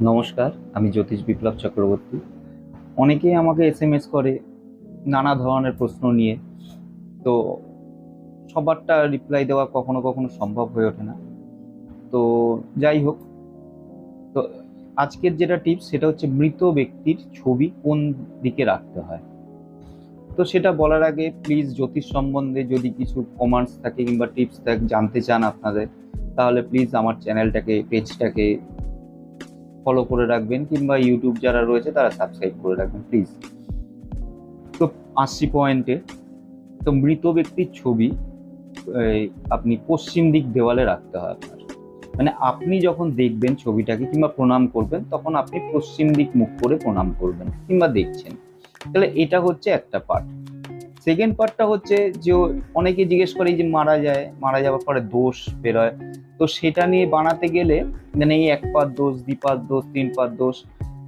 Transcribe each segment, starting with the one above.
নমস্কার, আমি জ্যোতিষ বিপ্লব চক্রবর্তী। অনেকেই আমাকে এস এম এস করে নানা ধরনের প্রশ্ন নিয়ে। তো সবারটা রিপ্লাই দেওয়া কখনো কখনো সম্ভব হয়ে ওঠে না। তো যাই হোক, তো আজকের যেটা টিপস সেটা হচ্ছে মৃত ব্যক্তির ছবি কোন দিকে রাখতে হয়। তো সেটা বলার আগে প্লিজ জ্যোতিষ সম্বন্ধে যদি কিছু কমান্ডস থাকে কিংবা টিপস থাকে জানতে চান আপনাদের, তাহলে প্লিজ আমার চ্যানেলটাকে পেজটাকে ফলো করে রাখবেন কিংবা ইউটিউব যারা রয়েছে তারা সাবস্ক্রাইব করে রাখবেন প্লিজ তো আসছি পয়েন্টে তো মৃত ব্যক্তির ছবি আপনি পশ্চিম দিক দেওয়ালে রাখতে হয় আপনার। মানে আপনি যখন দেখবেন ছবিটাকে কিংবা প্রণাম করবেন, তখন আপনি পশ্চিম দিক মুখ করে প্রণাম করবেন কিংবা দেখছেন। তাহলে এটা হচ্ছে একটা পার্ট সেকেন্ড পার্টটা হচ্ছে যে অনেকে জিজ্ঞেস করে এই যে মারা যায় মারা যাওয়ার পরে দোষ বেরোয় তো সেটা নিয়ে বানাতে গেলে মানে এই এক পাত দোষ দ্বিপাত দোষ তিন পাত দোষ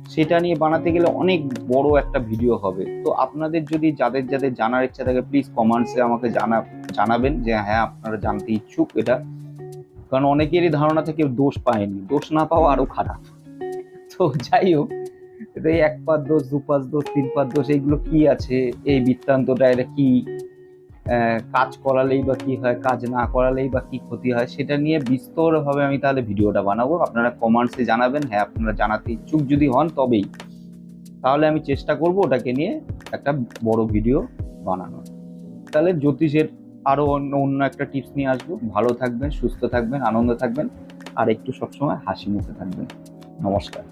সেটা নিয়ে বানাতে গেলে অনেক বড় একটা ভিডিও হবে। তো আপনাদের যদি যাদের যাদের জানার ইচ্ছা থাকে প্লিজ কমেন্টসে আমাকে জানা জানাবেন যে হ্যাঁ আপনারা জানতে ইচ্ছুক এটা। কারণ অনেকেরই ধারণা থেকে দোষ পায়নি। দোষ না পাওয়া আরও খারাপ। তো যাই হোক এই এক পাত দোষ, দু পাত দোষ, তিন পাত দোষ, এইগুলো কি আছে? এই বৃত্তান্তটা এটা কি কাজ করালেই বা কি হয়, কাজ না করালেই বা কি ক্ষতি হয়, সেটা নিয়ে বিস্তরভাবে আমি তাহলে ভিডিওটা বানাবো। আপনারা কমেন্টসে জানাবেন। হ্যাঁ আপনারা জানাতে ইচ্ছুক যদি হন, তবেই। তাহলে আমি চেষ্টা করব ওটাকে নিয়ে একটা বড় ভিডিও বানানোর। তাহলে জ্যোতিষের আরও অন্য অন্য একটা টিপস নিয়ে আসব। ভালো থাকবেন, সুস্থ থাকবেন, আনন্দ থাকবেন। আর একটু সবসময় হাসি মুখে থাকবেন। নমস্কার।